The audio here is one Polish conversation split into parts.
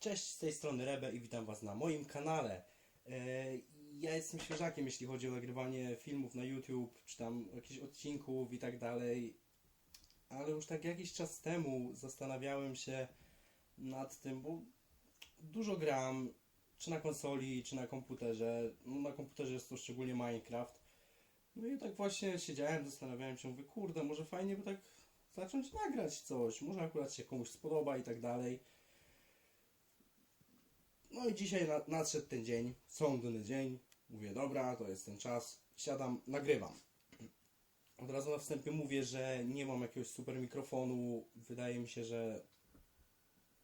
Cześć, z tej strony Rebe i witam Was na moim kanale. E, Ja jestem świeżakiem, jeśli chodzi o nagrywanie filmów na YouTube, czy tam jakichś odcinków i tak dalej. Ale już tak jakiś czas temu zastanawiałem się nad tym, bo dużo gram, czy na konsoli, czy na komputerze. No, na komputerze jest to szczególnie Minecraft. No i tak właśnie siedziałem, zastanawiałem się, mówię, kurde, może fajnie by tak zacząć nagrać coś, może akurat się komuś spodoba i tak dalej. No i dzisiaj na, nadszedł ten dzień, sądny dzień. Mówię, dobra, to jest ten czas. Siadam, nagrywam. Od razu na wstępie mówię, że nie mam jakiegoś super mikrofonu. Wydaje mi się, że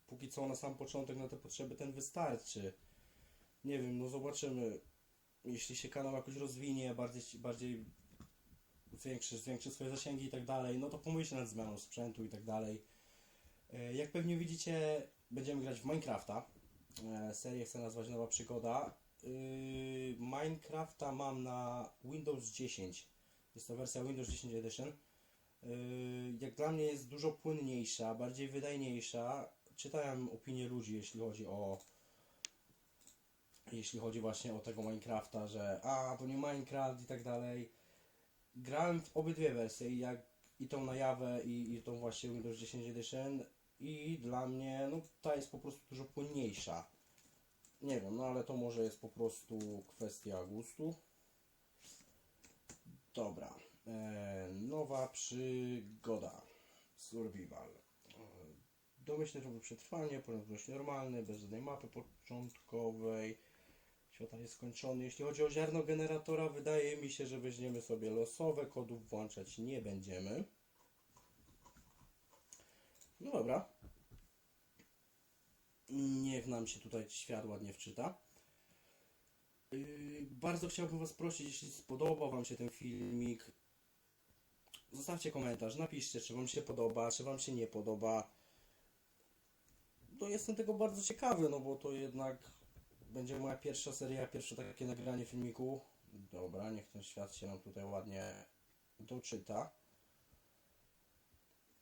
póki co na sam początek na te potrzeby ten wystarczy. Nie wiem, no zobaczymy. Jeśli się kanał jakoś rozwinie, bardziej, bardziej zwiększy, zwiększy swoje zasięgi i tak dalej, no to pomyślę nad zmianą sprzętu i tak dalej. E, Jak pewnie widzicie, będziemy grać w Minecrafta. E, Serię chcę nazwać Nowa Przygoda. Yy, Minecrafta mam na Windows 10. Jest to wersja Windows 10 Edition. Yy, Jak dla mnie jest dużo płynniejsza, bardziej wydajniejsza. Czytałem opinie ludzi, jeśli chodzi o jeśli chodzi właśnie o tego Minecrafta, że a, to nie Minecraft i tak dalej. Grałem w obydwie wersje, jak i tą na Jawę i, i tą właśnie Windows 10 Edition i dla mnie no, ta jest po prostu dużo płynniejsza. Nie wiem, no ale to może jest po prostu kwestia gustu. Dobra. E, nowa przygoda. Survival. Domyślny tryb przetrwanie, poziom dość normalny, bez żadnej mapy początkowej. Świata jest skończony. Jeśli chodzi o ziarno generatora, wydaje mi się, że weźmiemy sobie losowe, kodów włączać nie będziemy. No dobra. Niech nam się tutaj świat ładnie wczyta. Yy, bardzo chciałbym Was prosić, jeśli spodobał Wam się ten filmik, zostawcie komentarz, napiszcie, czy Wam się podoba, czy Wam się nie podoba. No jestem tego bardzo ciekawy, no bo to jednak będzie moja pierwsza seria, pierwsze takie nagranie filmiku. Dobra, niech ten świat się nam tutaj ładnie doczyta.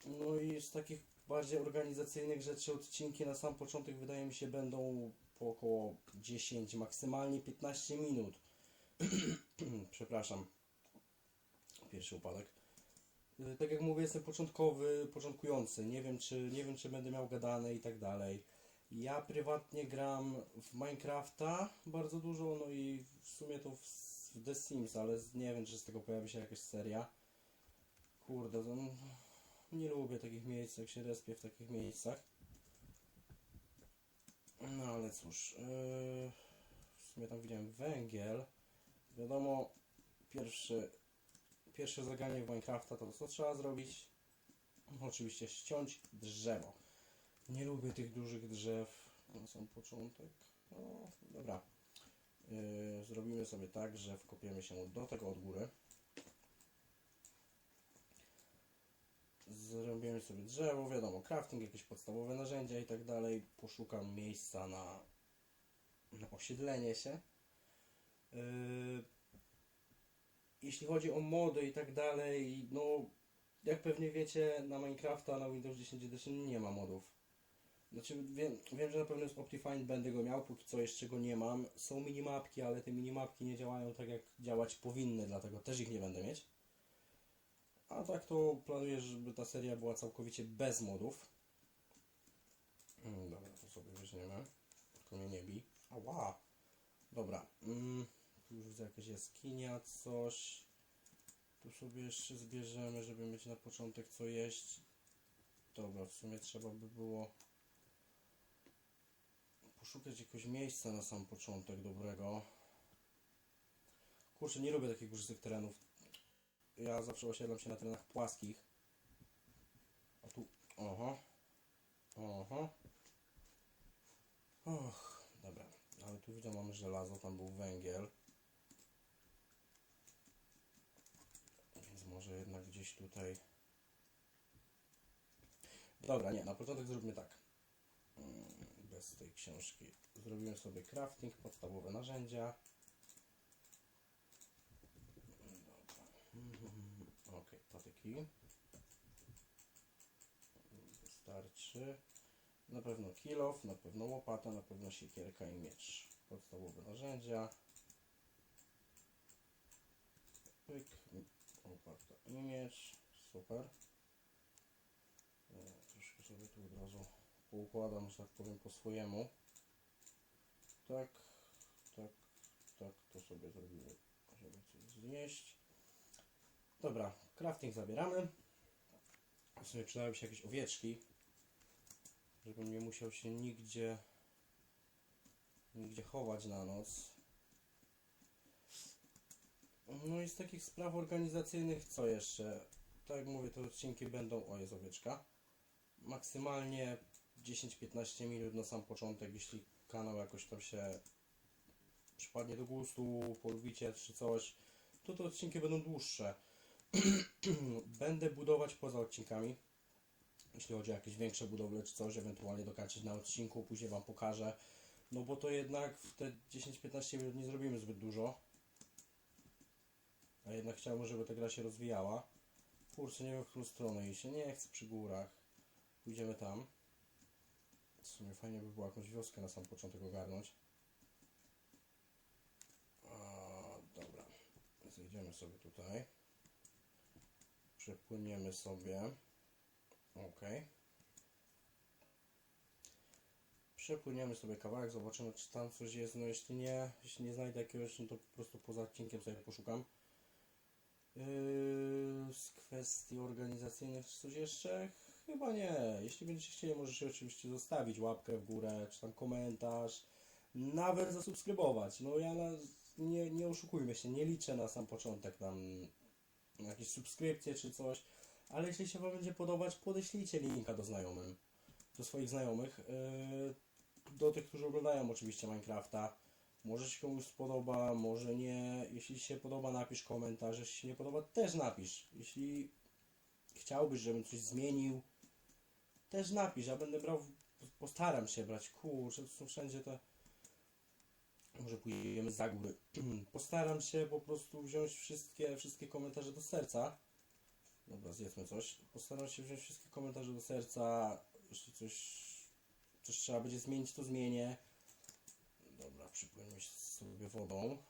No i z takich bardziej organizacyjnych rzeczy odcinki na sam początek wydaje mi się będą po około 10, maksymalnie 15 minut. Przepraszam. Pierwszy upadek. Y, Tak jak mówię, jestem początkowy, początkujący. Nie wiem, czy, nie wiem, czy będę miał gadane i tak dalej. Ja prywatnie gram w Minecrafta bardzo dużo, no i w sumie to w, w The Sims, ale nie wiem, czy z tego pojawi się jakaś seria. Kurde, to, nie lubię takich miejsc, jak się respię w takich miejscach. No ale cóż, yy, w sumie tam widziałem węgiel. Wiadomo, pierwszy, pierwsze zagranie w Minecrafta to co trzeba zrobić? Oczywiście ściąć drzewo. Nie lubię tych dużych drzew na sam początek. No, dobra. Yy, zrobimy sobie tak, że wkopiemy się do tego od góry. Zrobimy sobie drzewo, wiadomo, crafting, jakieś podstawowe narzędzia i tak dalej. Poszukam miejsca na, na osiedlenie się. Yy, jeśli chodzi o mody i tak dalej, no jak pewnie wiecie, na Minecrafta na Windows 10 Edition nie ma modów. Znaczy wiem, wiem, że na pewno jest Optifine, będę go miał, póki co jeszcze go nie mam. Są minimapki, ale te minimapki nie działają tak jak działać powinny, dlatego też ich nie będę mieć. A tak to planuję, żeby ta seria była całkowicie bez modów. Mm, Dobra, to sobie weźmiemy. Tylko mnie nie bij. Ała! Dobra. Mm, tu już widzę jakaś jaskinia, coś. Tu sobie jeszcze zbierzemy, żeby mieć na początek co jeść. Dobra, w sumie trzeba by było poszukać jakiegoś miejsca na sam początek dobrego. Kurczę, nie lubię takich górzystych terenów. Ja zawsze osiedlam się na terenach płaskich. A tu... Oho. Oho. Och, dobra. Ale tu widzę, mamy żelazo, tam był węgiel. Więc może jednak gdzieś tutaj... Dobra, nie, na początek zróbmy tak. Mm, Bez tej książki. Zrobimy sobie crafting, podstawowe narzędzia. Dobra. Mhm, Ok, patyki. Wystarczy. Na pewno kilof, na pewno łopata, na pewno siekierka i miecz. Podstawowe narzędzia. Pyk, łopata i miecz. Super. E, Troszkę sobie tu od razu poukładam, że tak powiem, po swojemu. Tak, tak, tak, to sobie zrobimy, żeby coś znieść. Dobra, crafting zabieramy. W sumie przydały się jakieś owieczki, żebym nie musiał się nigdzie nigdzie chować na noc. No i z takich spraw organizacyjnych co jeszcze? Tak jak mówię, te odcinki będą, o jest owieczka, maksymalnie 10-15 minut na sam początek, jeśli kanał jakoś tam się przypadnie do gustu, polubicie czy coś, to te odcinki będą dłuższe. Będę budować poza odcinkami, jeśli chodzi o jakieś większe budowle czy coś, ewentualnie dokańczyć na odcinku, później Wam pokażę. No bo to jednak w te 10-15 minut nie zrobimy zbyt dużo. A jednak chciałbym, żeby ta gra się rozwijała. Kurczę, nie wiem w którą stronę iść. Nie chcę przy górach. Pójdziemy tam. W sumie fajnie by było jakąś wioskę na sam początek ogarnąć. A, dobra. Zejdziemy sobie tutaj. Przepłyniemy sobie. Ok. Przepłyniemy sobie kawałek, zobaczymy czy tam coś jest. No jeśli nie, jeśli nie znajdę jakiegoś, no to po prostu poza odcinkiem sobie poszukam. Yy, z kwestii organizacyjnych czy coś jeszcze? Chyba nie. Jeśli będziecie chcieli, możecie oczywiście zostawić łapkę w górę, czy tam komentarz, nawet zasubskrybować. No ja na, nie, nie oszukujmy się, nie liczę na sam początek tam jakieś subskrypcje czy coś, ale jeśli się Wam będzie podobać, podeślijcie linka do znajomym, do swoich znajomych, yy, do tych, którzy oglądają oczywiście Minecrafta. Może się komuś spodoba, może nie. Jeśli się podoba, napisz komentarz. Jeśli się nie podoba, też napisz. Jeśli chciałbyś, żebym coś zmienił, też napisz. Ja będę brał, postaram się brać. Kurczę, to są wszędzie te. Może pójdziemy za góry. Postaram się po prostu wziąć wszystkie, wszystkie komentarze do serca. Dobra, zjedzmy coś. Postaram się wziąć wszystkie komentarze do serca. Jeśli coś, coś trzeba będzie zmienić, to zmienię. Dobra, przypłyniemy sobie wodą.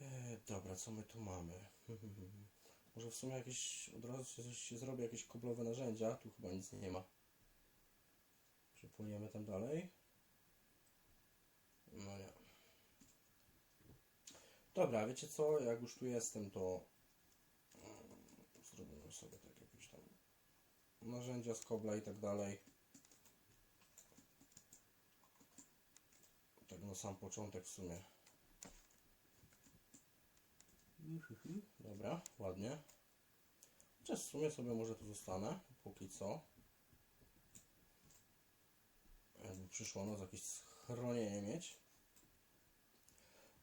E, dobra, co my tu mamy? Może w sumie jakieś, od razu się, się zrobi jakieś koblowe narzędzia. Tu chyba nic nie ma. Przypłyniemy tam dalej. No nie. Dobra, wiecie co? Jak już tu jestem, to mm, zrobimy sobie tak jakieś tam narzędzia z kobla i tak dalej. Tak sam początek w sumie. Dobra, ładnie. Chociaż w sumie sobie może tu zostanę, póki co. Jakby przyszło noc jakieś schronienie mieć.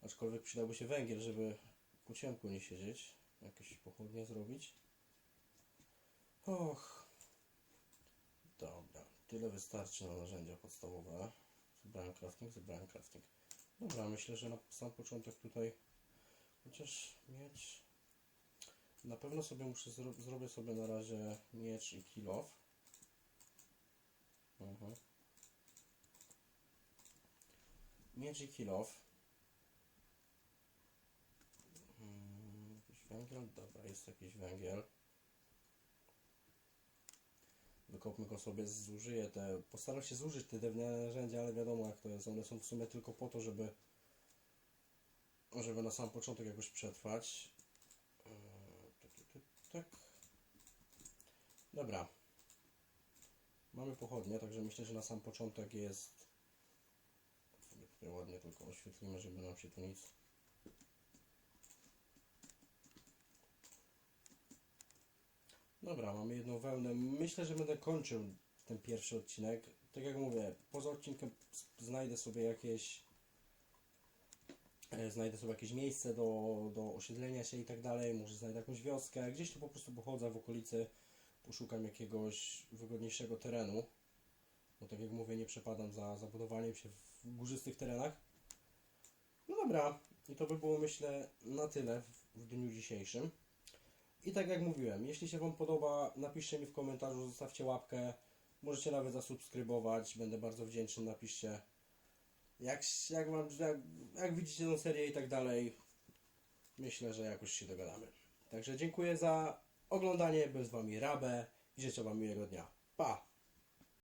Aczkolwiek przydałby się węgiel, żeby po ciemku nie siedzieć. Jakieś pochodnie zrobić. Och. Dobra, tyle wystarczy na narzędzia podstawowe. Zebrałem crafting, zebrałem crafting. Dobra, myślę, że na sam początek tutaj chociaż miecz. Na pewno sobie muszę zro sobie na razie miecz i kill off. Mhm. I kill off. Mm, Jakiś węgiel? Dobra, jest jakiś węgiel. Wykopmy go sobie, zużyję te. Postaram się zużyć te drewniane narzędzia, ale wiadomo jak to jest. One są w sumie tylko po to, żeby żeby na sam początek jakoś przetrwać. Tak, tak. Dobra. Mamy pochodnie, także myślę, że na sam początek jest. Ładnie tylko oświetlimy, żeby nam się tu nic. Dobra, mamy jedną wełnę. Myślę, że będę kończył ten pierwszy odcinek. Tak jak mówię, poza odcinkiem znajdę sobie jakieś e, znajdę sobie jakieś miejsce do, do osiedlenia się i tak dalej, może znajdę jakąś wioskę, gdzieś tu po prostu pochodzę w okolicy, poszukam jakiegoś wygodniejszego terenu, bo tak jak mówię, nie przepadam za zabudowaniem się górzystych terenach. No dobra, i to by było myślę na tyle w, dniu dzisiejszym. I tak jak mówiłem, jeśli się Wam podoba, napiszcie mi w komentarzu, zostawcie łapkę, Możecie nawet zasubskrybować, będę bardzo wdzięczny, napiszcie jak, jak, wam, jak, jak widzicie tę serię i tak dalej. Myślę, że jakoś się dogadamy. Także dziękuję za oglądanie, był z wami Rabę i życzę wam miłego dnia. Pa!